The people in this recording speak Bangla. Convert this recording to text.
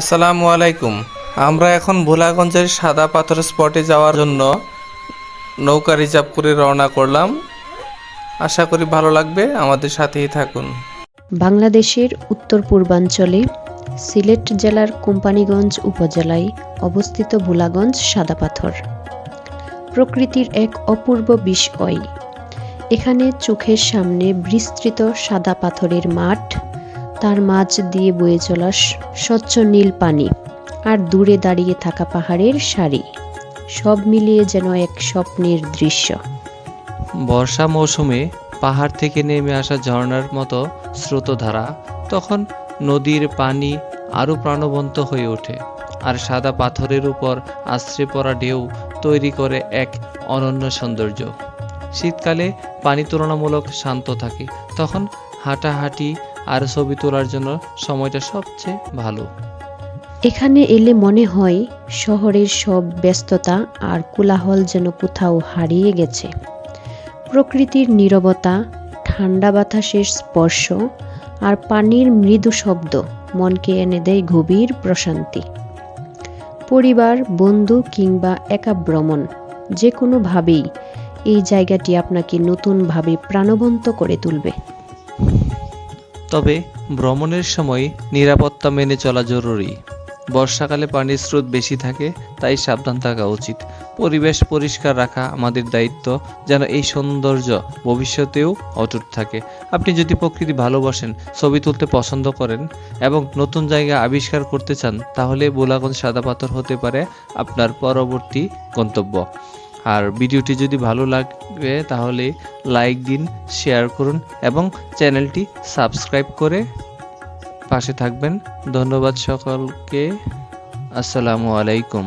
আসসালামু আলাইকুম। আমরা এখন ভোলাগঞ্জের সাদা পাথর স্পটে যাওয়ার জন্য নৌকা রিজার্ভ করে রওনা করলাম। আশা করি ভালো লাগবে, আমাদের সাথেই থাকুন। বাংলাদেশের উত্তর পূর্বাঞ্চলে সিলেট জেলার কোম্পানিগঞ্জ উপজেলায় অবস্থিত ভোলাগঞ্জ সাদা পাথর। প্রকৃতির এক অপূর্ব বিষয়। এখানে চোখের সামনে বিস্তৃত সাদা পাথরের মাঠ তার মাঝ দিয়ে বয়ে চলা স্বচ্ছ নীল পানি আর দূরে দাঁড়িয়ে থাকা পাহাড়ের সারি। সব মিলিয়ে যেন এক স্বপ্নের দৃশ্য। বর্ষা মৌসুমে পাহাড় থেকে নেমে আসা ঝর্ণার মতো স্রোতধারা তখন নদীর পানি আরও প্রাণবন্ত হয়ে ওঠে আর সাদা পাথরের উপর আশ্রে পড়া ঢেউ তৈরি করে এক অনন্য সৌন্দর্য। শীতকালে পানি তুলনামূলক শান্ত থাকে, তখন হাঁটাহাঁটি আর ছবি তোলার জন্য সময়টা সবচেয়ে ভালো। এখানে এলে মনে হয় শহরের সব ব্যস্ততা আর কোলাহল যেন কোথাও হারিয়ে গেছে। প্রকৃতির নীরবতা, ঠান্ডা বাতাসের স্পর্শ আর পানির মৃদু শব্দ মনকে এনে দেয় গভীর প্রশান্তি। পরিবার, বন্ধু কিংবা একা ভ্রমণ যে কোনোভাবেই এই জায়গাটি আপনাকে নতুনভাবে প্রাণবন্ত করে তুলবে। তবে ভ্রমণের সময় নিরাপত্তা মেনে চলা জরুরি। বর্ষাকালে পানির স্রোত বেশি থাকে, তাই সাবধান থাকা উচিত। পরিবেশ পরিষ্কার রাখা আমাদের দায়িত্ব, যেন এই সৌন্দর্য ভবিষ্যতেও অটুট থাকে। আপনি যদি প্রকৃতি ভালোবাসেন, ছবি তুলতে পছন্দ করেন এবং নতুন জায়গা আবিষ্কার করতে চান, তাহলে বোলাগঞ্জ সাদা পাথর হতে পারে আপনার পরবর্তী গন্তব্য। আর ভিডিওটি যদি ভালো লাগে তাহলে লাইক দিন, শেয়ার করুন এবং চ্যানেলটি সাবস্ক্রাইব করে পাশে থাকবেন। ধন্যবাদ সকলকে। আসসালামু আলাইকুম।